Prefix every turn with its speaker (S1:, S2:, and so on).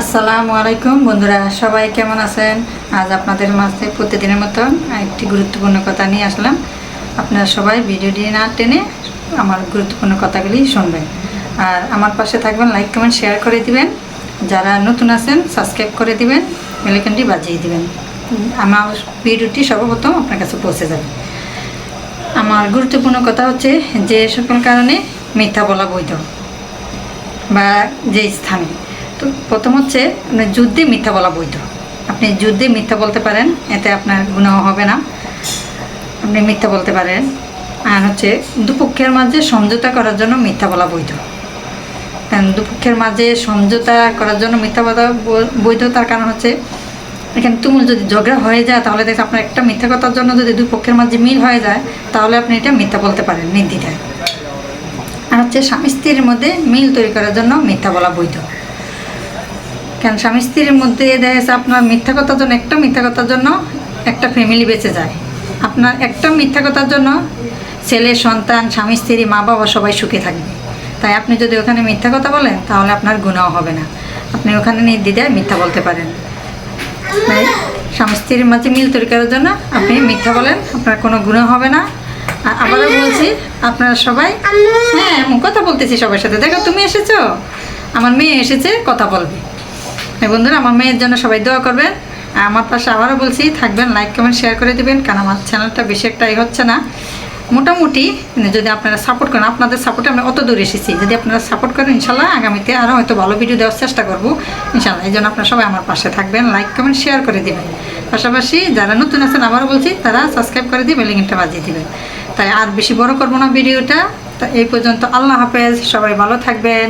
S1: আসসালামু আলাইকুম। বন্ধুরা, সবাই কেমন আছেন? আজ আপনাদের মাঝে প্রতিদিনের মতন একটি গুরুত্বপূর্ণ কথা নিয়ে আসলাম। আপনারা সবাই ভিডিওটি না টেনে আমার গুরুত্বপূর্ণ কথাগুলি শুনবেন। আর আমার পাশে থাকবেন, লাইক, কমেন্ট, শেয়ার করে দিবেন। যারা নতুন আছেন, সাবস্ক্রাইব করে দিবেন বেলাইকনটি বাজিয়ে দিবেন। আমার ভিডিওটি সর্বপ্রথম আপনার কাছে পৌঁছে যাবে। আমার গুরুত্বপূর্ণ কথা হচ্ছে যে সকল কারণে মিথ্যা বলা বৈধ বা যে স্থানে। তো প্রথম হচ্ছে আপনার যুদ্ধে মিথ্যা বলা বৈধ। আপনি যুদ্ধে মিথ্যা বলতে পারেন, এতে আপনার গুণাহ হবে না। আপনি মিথ্যা বলতে পারেন। আর হচ্ছে দুপক্ষের মাঝে সমঝোতা করার জন্য মিথ্যা বলা বৈধ। কারণ দুপক্ষের মাঝে সমঝোতা করার জন্য মিথ্যা বলা বৈধ, তার কারণ হচ্ছে এখানে তুমুল যদি ঝগড়া হয়ে যায়, তাহলে দেখে আপনার একটা মিথ্যা কথার জন্য যদি দুই পক্ষের মাঝে মিল হয়ে যায়, তাহলে আপনি এটা মিথ্যা বলতে পারেন, নির্দ্বিধায়। আর হচ্ছে স্বামী স্ত্রীর মধ্যে মিল তৈরি করার জন্য মিথ্যা বলা বৈধ। কেন স্বামী স্ত্রীর মধ্যে দেখা যাচ্ছে আপনার মিথ্যা কথার জন্য একটা মিথ্যা কথার জন্য একটা ফ্যামিলি বেঁচে যায়। আপনার একটা মিথ্যা কথার জন্য ছেলে, সন্তান, স্বামী, স্ত্রী, মা, বাবা সবাই সুখে থাকবে। তাই আপনি যদি ওখানে মিথ্যা কথা বলেন, তাহলে আপনার গুণাও হবে না। আপনি ওখানে নির্দ্বিধায় মিথ্যা বলতে পারেন। তাই স্বামী স্ত্রীর মাঝে মিল তৈরি করার জন্য আপনি মিথ্যা বলেন, আপনার কোনো গুণ হবে না। আর আবারও বলছি, আপনারা সবাই হ্যাঁ কথা বলতেছি সবার সাথে। দেখো, তুমি এসেছ? আমার মেয়ে এসেছে, কথা বলবে। বন্ধুরা, আমার মেয়ের জন্য সবাই দোয়া করবেন। আমার পাশে আবারও বলছি, থাকবেন লাইক কমেন্ট শেয়ার করে দেবেন, কারণ আমার চ্যানেলটা বেশি একটা ই হচ্ছে না। মোটামুটি মানে যদি আপনারা সাপোর্ট করেন, আপনাদের সাপোর্টে আমরা অত দূর এসেছি। যদি আপনারা সাপোর্ট করেন, ইনশাল্লাহ আগামীতে আরও হয়তো ভালো ভিডিও দেওয়ার চেষ্টা করব। ইনশাল্লাহ, এই জন্য আপনারা সবাই আমার পাশে থাকবেন লাইক কমেন্ট শেয়ার করে দেবেন। পাশাপাশি যারা নতুন আছেন, আবারও বলছি, তারা সাবস্ক্রাইব করে দিয়ে বেলিংটা বাজিয়ে দেবেন। তাই আর বেশি বড় করব না ভিডিওটা। তা এই পর্যন্ত আল্লাহ হাফেজ, সবাই ভালো থাকবেন।